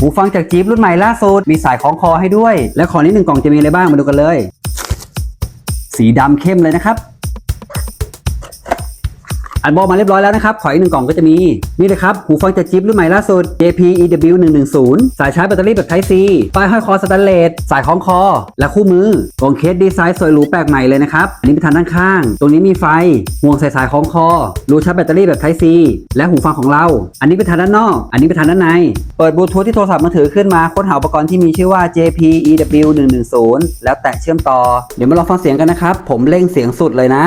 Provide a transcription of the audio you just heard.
หูฟังจากจี๊ปรุ่นใหม่ล่าสุด มีสายคล้องคอให้ด้วย และของนี้หนึ่งกล่องจะมีอะไรบ้างมาดูกันเลย สีดำเข้มเลยนะครับ อันบอกมาเรียบร้อยแล้วนะครับ ขออีกหนึ่งกล่องก็จะมี นี่เลยครับ หูฟังจากจิ๊บรุ่นใหม่ล่าสุด JPEW 110สายชาร์จแบตเตอรี่แบบ Type C ป้ายห้อยคอสแตนเลส สายคล้องคอ และคู่มือกล่องเคสดีไซน์สวยหรูแปลกใหม่เลยนะครับ อันนี้เป็นทางด้านข้าง ตรงนี้มีไฟ ห่วงใส่สายคล้องคอ รูชาร์จแบตเตอรี่แบบ Type C และหูฟังของเรา อันนี้เป็นทางด้านนอก อันนี้เป็นทางด้านใน เปิดบลูทูธที่โทรศัพท์มือถือขึ้นมา ค้นหาอุปกรณ์ที่มีชื่อว่า JPEW 110แล้วแตะเชื่อมต่อ เดี๋ยวมาลองฟังเสียงกันนะครับ ผมเร่งเสียงสุดเลยนะ